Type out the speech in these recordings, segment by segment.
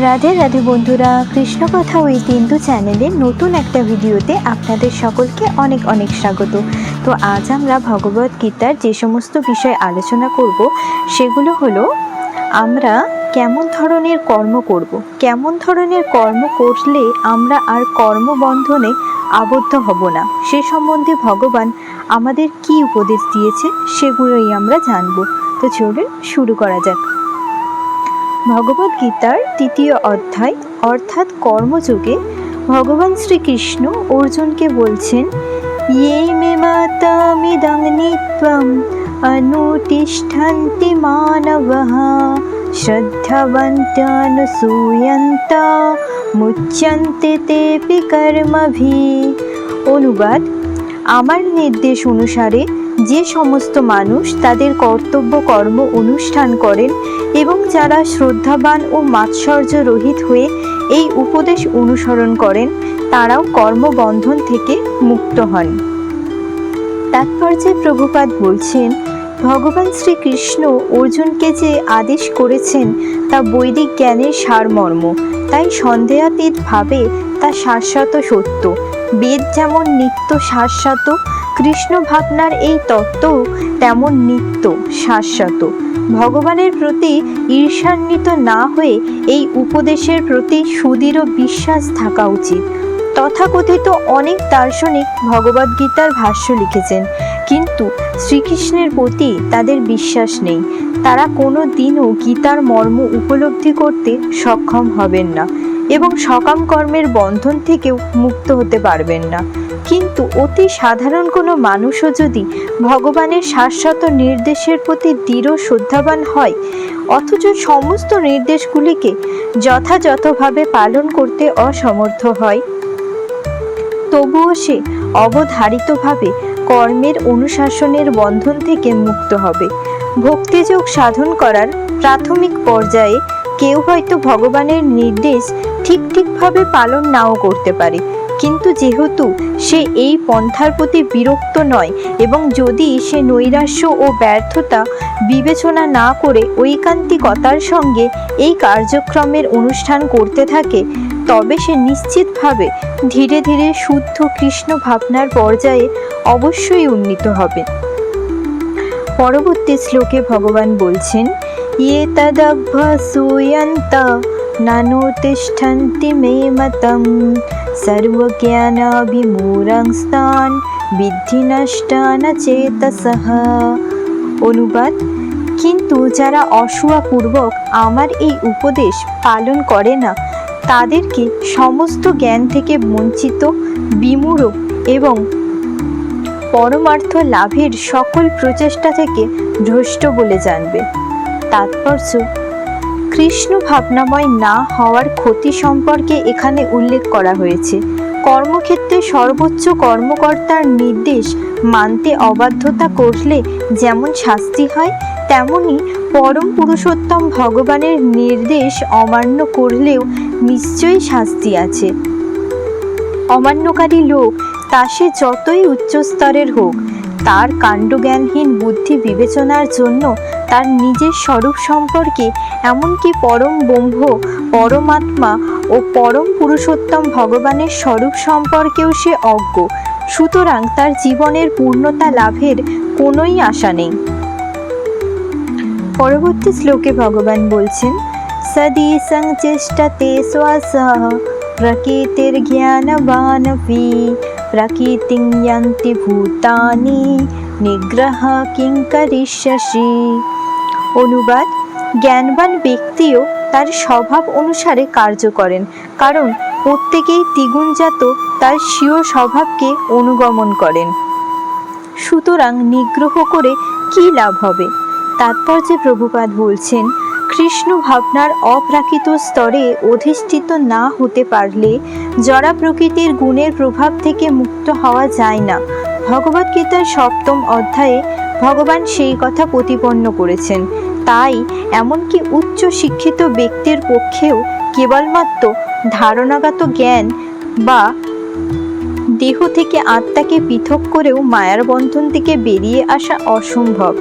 রাধে রাধে বন্ধুরা, কৃষ্ণ কথা ওই তিন্দু চ্যানেলের নতুন একটা ভিডিওতে আপনাদের সকলকে অনেক অনেক স্বাগত। তো আজ আমরা ভগবত গীতার যে সমস্ত বিষয় আলোচনা করব, সেগুলো হলো, আমরা কেমন ধরনের কর্ম করব। কেমন ধরনের কর্ম করলে আমরা আর কর্মবন্ধনে আবদ্ধ হব না? সে সম্বন্ধে ভগবান আমাদের কি উপদেশ দিয়েছে, সেগুলোই আমরা জানব। তো চলুন শুরু করা যাক। ভগবদ গীতার তৃতীয় অধ্যায়, অর্থাৎ কর্মযোগে, ভগবান শ্রীকৃষ্ণ অর্জুনকে বলছেন ইয়ে মে মাতামিদং নিত্বম অনুতিষ্ঠন্তি মানবঃ শ্রদ্ধাবন্তানুসূয়ন্ত মুচ্যন্তে তেপি কর্মভি। অনুবাদ, আমার নির্দেশ অনুসারে যে সমস্ত মানুষ তাদের কর্তব্য, কর্ম অনুষ্ঠান করেন এবং যারা শ্রদ্ধাবান ও মাৎসর্য রহিত হয়ে এই উপদেশ অনুসরণ করেন, তারাও কর্মবন্ধন থেকে মুক্ত হন। তাৎপর্যে প্রভুপাদ বলছেন, ভগবান শ্রীকৃষ্ণ অর্জুনকে যে আদেশ করেছেন তা বৈদিক জ্ঞানের সারমর্ম। তাই সন্দেহাতীতভাবে তা শাশ্বত সত্য। বেদ যেমন নিত্য শাশ্বত কৃষ্ণ ভাবনার এই তত্ত্ব তেমন নিত্য শাশ্বত। ভগবানের প্রতি ঈর্ষান্বিত না হয়ে এই উপদেশের প্রতি সুদৃঢ় বিশ্বাস থাকা উচিত। তথাকথিত অনেক দার্শনিক ভগবদ্গীতার ভাষ্য লিখেছেন, কিন্তু শ্রীকৃষ্ণের প্রতি তাদের বিশ্বাস নেই। তারা কোনো দিনও গীতার মর্ম উপলব্ধি করতে সক্ষম হবেন না এবং সকাম কর্মের বন্ধন থেকেও মুক্ত হতে পারবেন না। কিন্তু অতি সাধারণ কোনো মানুষও যদি ভগবানের শাশ্বত নির্দেশের প্রতি দৃঢ় শ্রদ্ধাবান হয়, অথচ সমস্ত নির্দেশগুলিকে যথাযথভাবে পালন করতে অসমর্থ হয়। তবুও সে অবধারিতভাবে কর্মের অনুশাসনের বন্ধন থেকে মুক্ত হবে। ভক্তিযোগ সাধন করার প্রাথমিক পর্যায়ে কেউ হয়তো ভগবানের নির্দেশ ঠিক ঠিকভাবে পালন নাও করতে পারে। কিন্তু যেহেতু সে এই পন্থার প্রতি বিরক্ত নয় এবং যদি সে নৈরাশ্য ও ব্যর্থতা বিবেচনা না করে ঐকান্তিকতার সঙ্গে এই কার্যক্রমের অনুষ্ঠান করতে থাকে, তবে সে নিশ্চিতভাবে ধীরে ধীরে শুদ্ধ কৃষ্ণ ভাবনার পর্যায়ে অবশ্যই উন্নীত হবে। পরবর্তী শ্লোকে ভগবান বলছেন ইয়ে তদভ্যসূয়ন্ত নানুতিষ্ঠন্তি মে মতম সর্বজ্ঞানাভিমূরংস্তান বিদ্ধি নষ্টান চেতসহ অনুবাদ, কিন্তু যারা অসুয়াপূর্বক আমার এই উপদেশ পালন করে না, তাদেরকে সমস্ত জ্ঞান থেকে বঞ্চিত, বিমূঢ় এবং পরমার্থ লাভের সকল প্রচেষ্টা থেকে ভ্রষ্ট বলে জানবে। তাৎপর্য কৃষ্ণ ভাবনাময় না হওয়ার ক্ষতি সম্পর্কে এখানে উল্লেখ করা হয়েছে। কর্মক্ষেত্রে সর্বোচ্চ কর্মকর্তার নির্দেশ মানতে অবাধ্যতা করলে যেমন শাস্তি হয়, তেমনি পরম পুরুষোত্তম ভগবানের নির্দেশ অমান্য করলেও নিশ্চয়ই শাস্তি আছে। অমান্যকারী লোক, তা সে যতই উচ্চস্তরের হোক তার কাণ্ডজ্ঞানহীন বুদ্ধি বিবেচনার জন্য তার নিজের স্বরূপ সম্পর্কে এমনকি পরম ব্রহ্ম, পরমাত্মা ও পরম পুরুষোত্তম ভগবানের স্বরূপ সম্পর্কেও সে অজ্ঞ। সুতরাং তার জীবনের পূর্ণতা লাভের কোনোই আশা নেই। পরবর্তী শ্লোকে ভগবান বলছেন, সদি সংচেষ্টতে শ্বাস প্রকৃতির্জ্ঞানবানপি প্রকৃতিং যন্তি ভূতানি নিগ্রহ কিং করিষ্যসি অনুবাদ জ্ঞানবান ব্যক্তিও তার স্বভাব অনুসারে কার্য করেন, কারণ প্রত্যেকেই দ্বিগুণজাত তার স্বীয় স্বভাবকে অনুগমন করেন। সুতরাং নিগ্রহ করে কি লাভ হবে? তাৎপর্যে প্রভুপাদ বলছেন কৃষ্ণ ভাবনার অপ্রাকৃত স্তরে অধিষ্ঠিত না হতে পারলে জড়া প্রকৃতির গুণের প্রভাব থেকে মুক্ত হওয়া যায় না। ভগবদ্গীতার সপ্তম অধ্যায়ে ভগবান সেই কথা প্রতিপন্ন করেছেন। তাই এমনকি উচ্চ শিক্ষিত ব্যক্তির পক্ষেও কেবলমাত্র ধারণাগত জ্ঞান বা দেহ থেকে আত্মাকে পৃথক করেও মায়ার বন্ধন থেকে বেরিয়ে আসা অসম্ভব।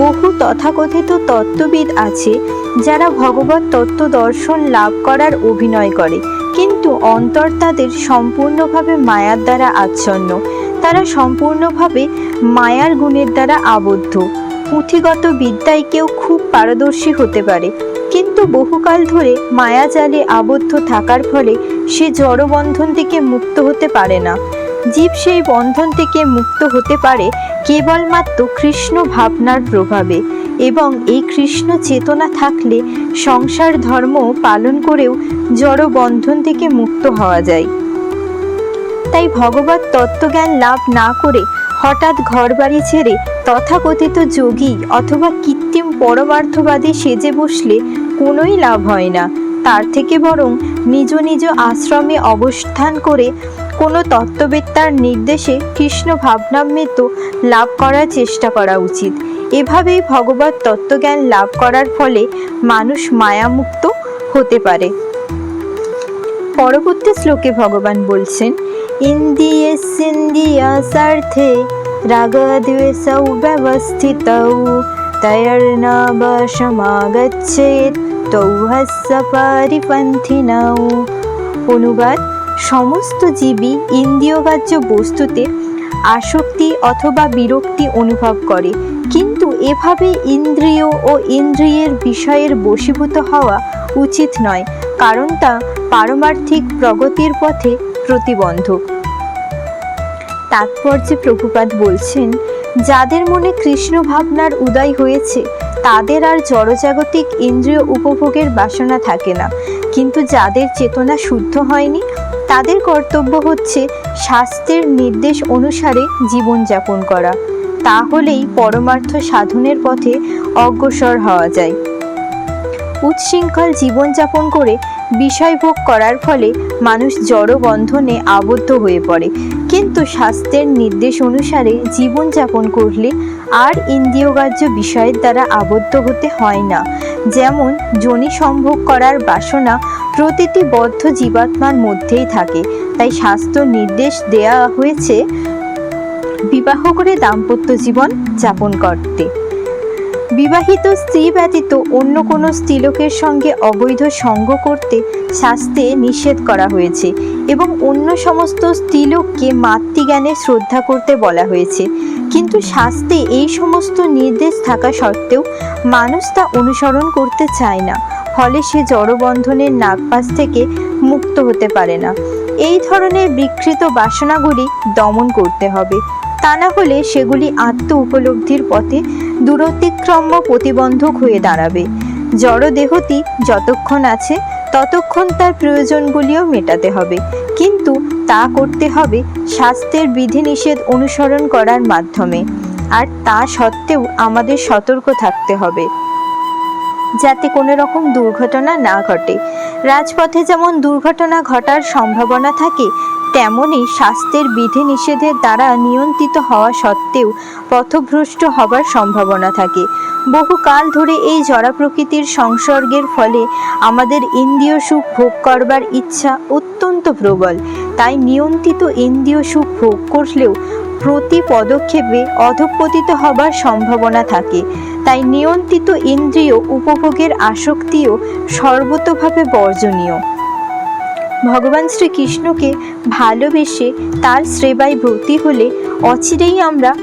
বহু তথাকথিত তত্ত্ববিদ আছে, যারা ভগবত তত্ত্ব দর্শন লাভ করার অভিনয় করে, কিন্তু অন্তর তাদের সম্পূর্ণভাবে মায়ার দ্বারা আচ্ছন্ন। তারা সম্পূর্ণভাবে মায়ার গুণের দ্বারা আবদ্ধ। পুঁথিগত বিদ্যায় কেউ খুব পারদর্শী হতে পারে, কিন্তু বহুকাল ধরে মায়াজালে আবদ্ধ থাকার ফলে সে জড়বন্ধন থেকে মুক্ত হতে পারে না। জীব সেই বন্ধন থেকে মুক্ত হতে পারে কেবলমাত্র কৃষ্ণ ভাবনার প্রভাবে। এবং এই কৃষ্ণ চেতনা থাকলে সংসার ধর্ম পালন করেও জড় বন্ধন থেকে মুক্ত হওয়া যায়। তাই ভগবত তত্ত্বজ্ঞান লাভ না করে হঠাৎ ঘরবাড়ি ছেড়ে তথাকথিত যোগী অথবা কৃত্রিম পরমার্থবাদী সেজে বসলে কোনোই লাভ হয় না। তার থেকে বরং নিজ নিজ আশ্রমে অবস্থান করে কোনো তত্ত্ববেত্তার নির্দেশে কৃষ্ণ ভাবনামৃত লাভ করার চেষ্টা করা উচিত। এভাবেই ভগবত তত্ত্বজ্ঞান লাভ করার ফলে মানুষ মায়ামুক্ত হতে পারে। পরবর্তী শ্লোকে ভগবান বলছেন ইন্দিয়ে সিন্দিয়া স্বার্থে রাগদ্বেষৌ ব্যবস্থিতৌ তৈর্নবশমাগচ্ছেত তৌহস্য পরিপন্থিনৌ অনুবাদ সমস্ত জীবই ইন্দ্রিয়গ্রাহ্য বস্তুতে আসক্তি অথবা বিরক্তি অনুভব করে। কিন্তু এভাবে ইন্দ্রিয় ও ইন্দ্রিয়ের বিষয়ের বশীভূত হওয়া উচিত নয় কারণ তা পারমার্থিক প্রগতির পথে প্রতিবন্ধক। তাৎপর্যে প্রভুপাত বলছেন, যাদের মনে কৃষ্ণ ভাবনার উদয় হয়েছে, তাদের আর জড়জাগতিক ইন্দ্রিয় উপভোগের বাসনা থাকে না। কিন্তু যাদের চেতনা শুদ্ধ হয়নি তাদের কর্তব্য হচ্ছে শাস্ত্রের নির্দেশ অনুসারে জীবনযাপন করা। তাহলেই পরমার্থ সাধনের পথে অগ্রসর হওয়া যায়। উচ্ছৃঙ্খল জীবনযাপন করে বিষয় ভোগ করার ফলে মানুষ জড়বন্ধনে আবদ্ধ হয়ে পড়ে। কিন্তু স্বাস্থ্যের নির্দেশ অনুসারে জীবনযাপন করলে আর ইন্দ্রিয়গ্রাহ্য বিষয়ের দ্বারা আবদ্ধ হতে হয় না। যেমন যোনি সম্ভোগ করার বাসনা প্রতিটি বদ্ধ জীবাত্মার মধ্যেই থাকে। তাই স্বাস্থ্য নির্দেশ দেয়া হয়েছে, বিবাহ করে দাম্পত্য জীবন যাপন করতে। বিবাহিত স্ত্রী ব্যতীত অন্য কোনো স্ত্রীলোকের সঙ্গে অবৈধ সঙ্গ করতে শাস্তে নিষেধ করা হয়েছে এবং অন্য সমস্ত স্ত্রীলোককে মাতৃজ্ঞানে শ্রদ্ধা করতে বলা হয়েছে। কিন্তু শাস্তে এই সমস্ত নির্দেশ থাকা সত্ত্বেও মানুষ তা অনুসরণ করতে চায় না। ফলে সে জড়বন্ধনের নাগপাশ থেকে মুক্ত হতে পারে না। এই ধরনের বিকৃত বাসনাগুলি দমন করতে হবে। তা না হলে সেগুলি আত্ম উপলব্ধির পথে দূরতিক্রম্য প্রতিবন্ধক হয়ে দাঁড়াবে। জড়দেহটি যতক্ষণ আছে, ততক্ষণ তার প্রয়োজনগুলিও মেটাতে হবে। কিন্তু তা করতে হবে স্বাস্থ্যের বিধিনিষেধ অনুসরণ করার মাধ্যমে। আর তা সত্ত্বেও আমাদের সতর্ক থাকতে হবে। যাতে কোনো রকম দুর্ঘটনা না ঘটে। রাজপথে যেমন দুর্ঘটনা ঘটার সম্ভাবনা থাকে তেমনই স্বাস্থ্যের বিধিনিষেধের দ্বারা নিয়ন্ত্রিত হওয়া সত্ত্বেও পথভ্রষ্ট হবার সম্ভাবনা থাকে। বহুকাল ধরে এই জড়া প্রকৃতির সংসর্গের ফলে আমাদের ইন্দ্রিয় সুখ ভোগ করবার ইচ্ছা অত্যন্ত প্রবল। তাই নিয়ন্ত্রিত ইন্দ্রিয় সুখ ভোগ করলেও প্রতি পদক্ষেপে অধঃপতিত হবার সম্ভাবনা থাকে। তাই নিয়ন্ত্রিত ইন্দ্রিয় উপভোগের আসক্তিও সর্বতোভাবে বর্জনীয়। ভগবান শ্রীকৃষ্ণকে ভালোবেসে তার সেবায় ব্রতী হলে অচিরেই আমরা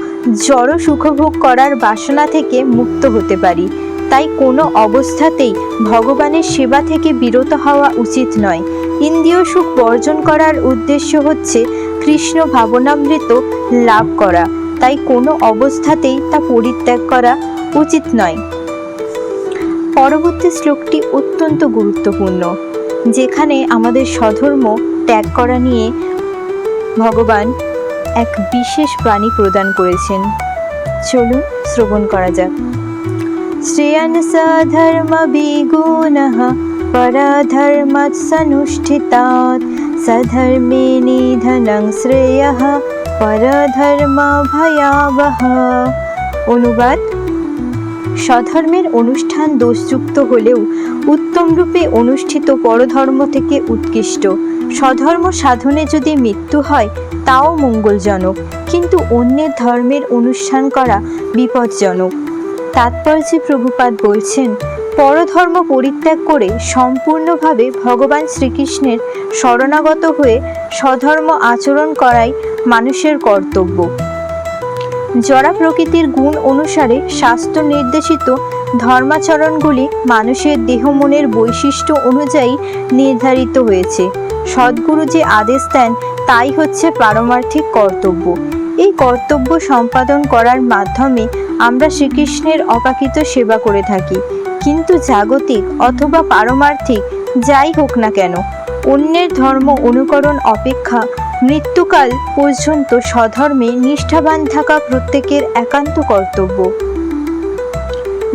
জড় সুখভোগ করার বাসনা থেকে মুক্ত হতে পারি। তাই কোনো অবস্থাতেই ভগবানের সেবা থেকে বিরত হওয়া উচিত নয়। ইন্দ্রিয় সুখ বর্জন করার উদ্দেশ্য হচ্ছে কৃষ্ণ ভাবনামৃত লাভ করা। তাই কোনো অবস্থাতেই তা পরিত্যাগ করা উচিত নয়। পরবর্তী শ্লোকটি অত্যন্ত গুরুত্বপূর্ণ। যেখানে আমাদের স্বধর্ম ত্যাগ করা নিয়ে ভগবান এক বিশেষ বাণী প্রদান করেছেন। চলুন শ্রবণ করা যাক। শ্রেয়ান ধর্ম বিগুণ পরধর্মসনুষ্ঠিতাৎ সধর্মে নিধনং শ্রেয় পরধর্ম ভয়াবহ। অনুবাদ স্বধর্মের অনুষ্ঠান দোষযুক্ত হলেও উত্তম রূপে অনুষ্ঠিত পরধর্ম থেকে উৎকৃষ্ট। স্বধর্ম সাধনে যদি মৃত্যু হয়, তাও মঙ্গলজনক। কিন্তু অন্যের ধর্মের অনুষ্ঠান করা বিপজ্জনক। তাৎপর্যে প্রভুপাদ বলছেন, পরধর্ম পরিত্যাগ করে সম্পূর্ণভাবে ভগবান শ্রীকৃষ্ণের শরণাগত হয়ে স্বধর্ম আচরণ করাই মানুষের কর্তব্য। জরা প্রকৃতির গুণ অনুসারে স্বাস্থ্য নির্দেশিত ধর্মাচরণগুলি মানুষের দেহ মনের বৈশিষ্ট্য অনুযায়ী নির্ধারিত হয়েছে। সদ্গুরু যে আদেশ দেন, তাই হচ্ছে পারমার্থিক কর্তব্য। এই কর্তব্য সম্পাদন করার মাধ্যমে আমরা শ্রীকৃষ্ণের অপাকিত সেবা করে থাকি। কিন্তু জাগতিক অথবা পারমার্থিক, যাই হোক না কেন অন্যের ধর্ম অনুকরণ অপেক্ষা মৃত্যুকাল পর্যন্ত স্বধর্মে নিষ্ঠাবান থাকা প্রত্যেকের একান্ত কর্তব্য।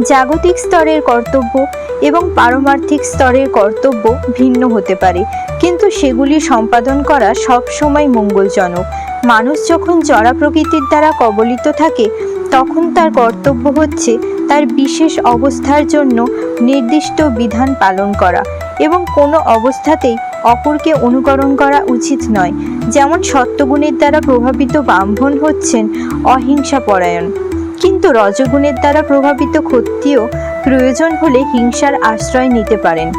জাগতিক স্তরের কর্তব্য এবং পারমার্থিক স্তরের কর্তব্য ভিন্ন হতে পারে, কিন্তু সেগুলি সম্পাদন করা সবসময় মঙ্গলজনক। মানুষ যখন জড়া প্রকৃতির দ্বারা কবলিত থাকে, তখন তার কর্তব্য হচ্ছে তার বিশেষ অবস্থার জন্য নির্দিষ্ট বিধান পালন করা এবং কোনো অবস্থাতেই অপরকে অনুকরণ করা উচিত নয়। যেমন সত্যগুণের দ্বারা প্রভাবিত ব্রাহ্মণ হচ্ছেন অহিংসা পরায়ণ। কিন্তু রজগুণের দ্বারা প্রভাবিত ক্ষত্রিয় প্রয়োজন হলে হিংসার আশ্রয় নিতে পারেন।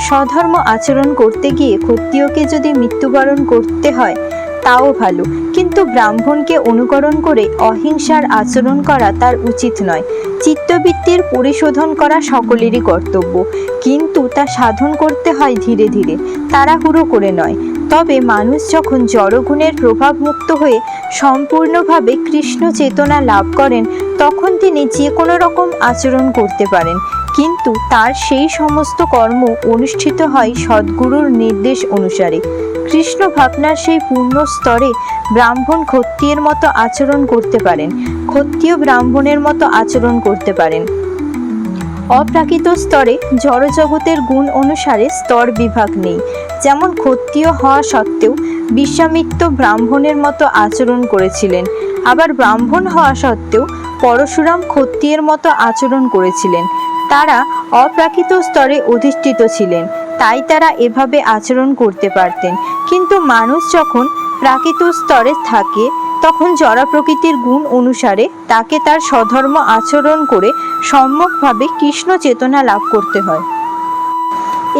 স্বধর্ম আচরণ করতে গিয়ে ক্ষত্রিয়কে যদি মৃত্যুবরণ করতে হয় তাও ভালো। কিন্তু ব্রাহ্মণকে অনুকরণ করে অহিংসার আচরণ করা তার উচিত নয়। চিত্তবৃত্তির পরিশোধন করা সকলেরই কর্তব্য। কিন্তু তা সাধন করতে হয় ধীরে ধীরে, তাড়াহুড়ো করে নয়। তবে মানুষ যখন জড়গুণের প্রভাবমুক্ত হয়ে সম্পূর্ণভাবে কৃষ্ণ চেতনা লাভ করেন, তখন তিনি যে কোনো রকম আচরণ করতে পারেন। কিন্তু তার সেই সমস্ত কর্ম অনুষ্ঠিত হয় সদ্গুরুর নির্দেশ অনুসারে। কৃষ্ণ ভাবনার সেই পূর্ণ স্তরে ব্রাহ্মণ ক্ষত্রিয়ের মতো আচরণ করতে পারেন, ক্ষত্রিয় ব্রাহ্মণের মতো আচরণ করতে পারেন। অপ্রাকৃত স্তরে জড়জগতের গুণ অনুসারে স্তর বিভাগ নেই। যেমন ক্ষত্রিয় হওয়া সত্ত্বেও বিশ্বামিত্র ব্রাহ্মণের মতো আচরণ করেছিলেন। আবার ব্রাহ্মণ হওয়া সত্ত্বেও পরশুরাম ক্ষত্রিয়ের মতো আচরণ করেছিলেন। তারা অপ্রাকৃত স্তরে অধিষ্ঠিত ছিলেন, তাই তারা এভাবে আচরণ করতে পারতেন। কিন্তু মানুষ যখন প্রাকৃত স্তরে থাকে, তখন জরা প্রকৃতির গুণ অনুসারে তাকে তার স্বধর্ম আচরণ করে সম্যকভাবে কৃষ্ণ চেতনা লাভ করতে হয়।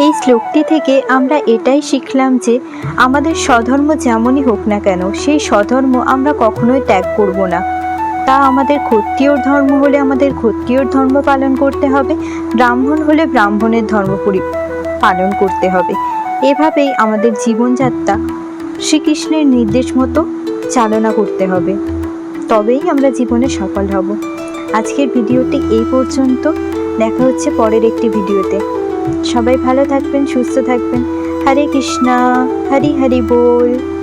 এই শ্লোকটি থেকে আমরা এটাই শিখলাম যে আমাদের স্বধর্ম যেমনই হোক না কেন, সেই স্বধর্ম আমরা কখনোই ত্যাগ করব না। তা আমাদের ক্ষত্রিয়র ধর্ম হলে আমাদের ক্ষত্রিয়র ধর্ম পালন করতে হবে, ব্রাহ্মণ হলে ব্রাহ্মণের ধর্ম পালন করতে হবে। এভাবেই আমাদের জীবনযাত্রা শ্রীকৃষ্ণের নির্দেশ মতো চালনা করতে হবে। তবেই আমরা জীবনে সফল হব। আজকের ভিডিওটি এই পর্যন্ত। দেখা হচ্ছে পরের একটি ভিডিওতে। সবাই ভালো থাকবেন, সুস্থ থাকবেন। হরে কৃষ্ণা, হরি হরি বল।